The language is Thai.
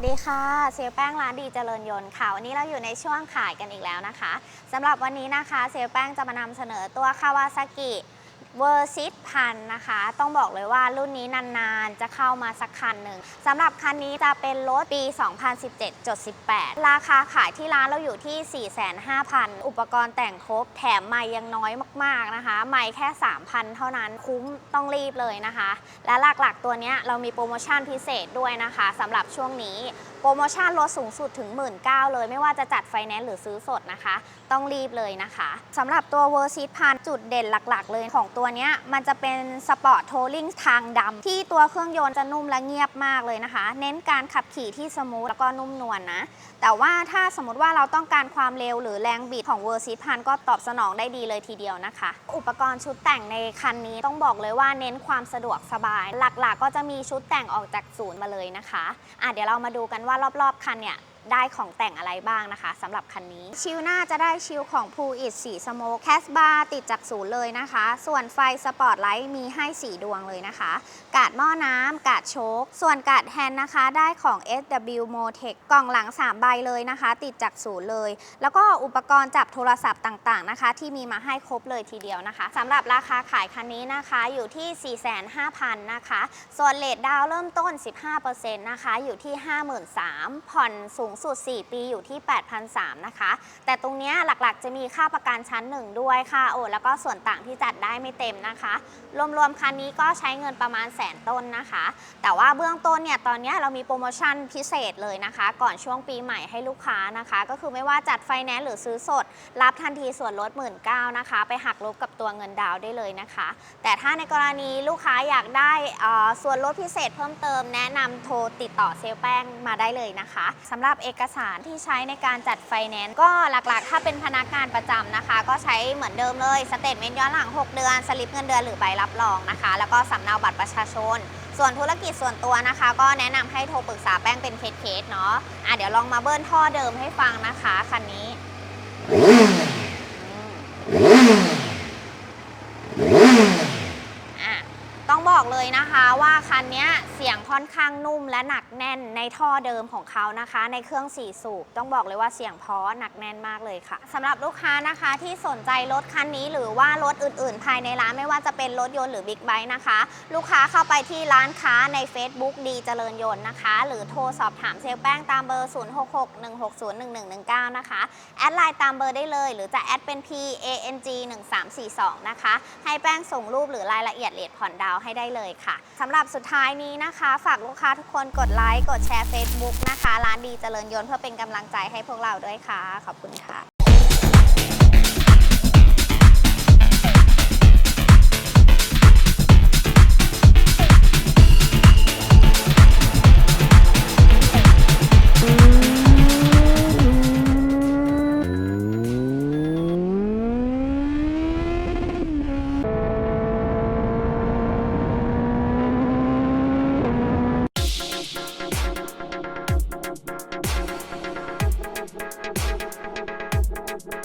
สดีค่ะเซลลแป้งร้านดีเจริญยนต์ค่ะ วันนี้เราอยู่ในช่วงขายกันอีกแล้วนะคะสำหรับวันนี้นะคะเซลลแป้งจะมานำเสนอตัวคาวาซากิ เวอร์ซิตพันนะคะ ต้องบอกเลยว่ารุ่นนี้นานๆ จะเข้ามาสักคันหนึ่งสำหรับคันนี้จะเป็นรถปี 2017.18 ราคาขายที่ร้านเราอยู่ที่ 45,000 อุปกรณ์แต่งครบ แถมไม่ยังน้อยมากๆนะคะ ไม่แค่ 3,000 เท่านั้นคุ้มต้องรีบเลยนะคะ และหลักๆตัวนี้เรามีโปรโมชั่นพิเศษด้วยนะคะสำหรับช่วงนี้โปรโมชั่นลดสูงสุดถึง 1 9ื่นเลย ไม่ว่าจะจัดไฟแนนซ์หรือซื้อสดนะคะ ต้องรีบเลยนะคะสำหรับตัวเวอร์ซิตพันจุดเด่นหลัก ๆ เลยของตัวนี้มันจะเป็นสปอร์ตโทลิงทางดำที่ตัวเครื่องยนต์จะนุ่มและเงียบมากเลยนะคะ เน้นการขับขี่ที่สมูทแล้วก็นุ่มนวลนะแต่ว่าถ้าสมมติว่าเราต้องการความเร็วหรือแรงบิดของเวอร์ซิตพันก็ตอบสนองได้ดีเลยทีเดียวนะคะ อุปกรณ์ชุดแต่งในคันนี้ต้องบอกเลยว่าเน้นความสะดวกสบาย หลักๆก็จะมีชุดแต่งออกจากศูนย์มาเลยนะคะอะเดี๋ยวเรามาดูกันว่ารอบๆคันเนี่ย ได้ของแต่งอะไรบ้างนะคะสำหรับคันนี้ ชิลหน้าจะได้ชิลของ p o o i t สีสโมกแคสบาร์ติดจากศูนย์เลยนะคะ ส่วนไฟสปอร์ตไลท์มีให้ 4 ดวงเลยนะคะ กาดหม้อน้ำกาดโชคส่วนกาดแฮนด์นะคะ ได้ของ SW Motec กล่องหลัง 3 ใบเลยนะคะ ติดจากศูนย์เลย แล้วก็อุปกรณ์จับโทรศัพท์ต่างๆนะคะ ที่มีมาให้ครบเลยทีเดียวนะคะสำหรับราคาขายคันนี้นะคะอยู่ที่ 45,000นะคะส่วนเลทดาวเริ่มต้น 15%นะคะอยู่ที่ 53,000ผ่อนสูงสุด 4 ปีอยู่ที่8,300นะคะ แต่ตรงนี้หลักๆ จะมีค่าประกันชั้นหนึ่งด้วยค่ะโอแล้วก็ส่วนต่างที่จัดได้ไม่เต็มนะคะ รวมๆ คันนี้ก็ใช้เงินประมาณแสนต้นนะคะ แต่ว่าเบื้องต้นเนี่ยตอนนี้เรามีโปรโมชั่นพิเศษเลยนะคะ ก่อนช่วงปีใหม่ให้ลูกค้านะคะ ก็คือไม่ว่าจัดไฟแนนซ์หรือซื้อสด รับทันทีส่วนลด 1 9ื่นนะคะ ไปหักลบกับตัวเงินดาวได้เลยนะคะ แต่ถ้าในกรณีลูกค้าอยากได้ส่วนลดพิเศษเพิ่มเติมแนะนำโทรติดต่อเซลลแป้งมาได้เลยนะคะสำหรับเอกสารที่ใช้ในการจัดไฟแนนซ์ก็หลักๆ ถ้าเป็นพนักงานประจำนะคะ ก็ใช้เหมือนเดิมเลยสเตทเมนต์ย้อนหลัง 6 เดือน สลิปเงินเดือนหรือใบรับรองนะคะ แล้วก็สำเนาบัตรประชาชน ส่วนธุรกิจส่วนตัวนะคะ ก็แนะนำให้โทรปรึกษาแป้งเป็นเคสๆเนาะอะเดี๋ยวลองมาเบิ้ลท่อเดิมให้ฟังนะคะคันนี้ อะต้อง บอกเลยนะคะว่าคันนี้เสียงค่อนข้างนุ่มและหนักแน่นในท่อเดิมของเขานะคะ ในเครื่องสี่สูบต้องบอกเลยว่าเสียงเพราะหนักแน่นมากเลยค่ะสำหรับลูกค้านะคะที่สนใจรถคันนี้หรือว่ารถอื่น ๆ ภายในร้านไม่ว่าจะเป็นรถยนต์หรือบิ๊กไบค์นะคะ ลูกค้าเข้าไปที่ร้านค้าใน Facebook ดีเจริญยนต์นะคะ หรือโทรสอบถามเซลลแป้งตามเบอร์ 0661601119 นะคะ แอดไลน์ตามเบอร์ได้เลย หรือจะแอดเป็น P A N G 1342นะคะให้แป้งส่งรูปหรือรายละเอียดเลทผ่อนดาวให้ได้เลยค่ะสำหรับสุดท้ายนี้นะคะ ฝากลูกค้าทุกคนกดไลค์กดแชร์ Facebook นะคะ ร้านดีเจริญยนต์เพื่อเป็นกำลังใจให้พวกเราด้วยค่ะ ขอบคุณค่ะ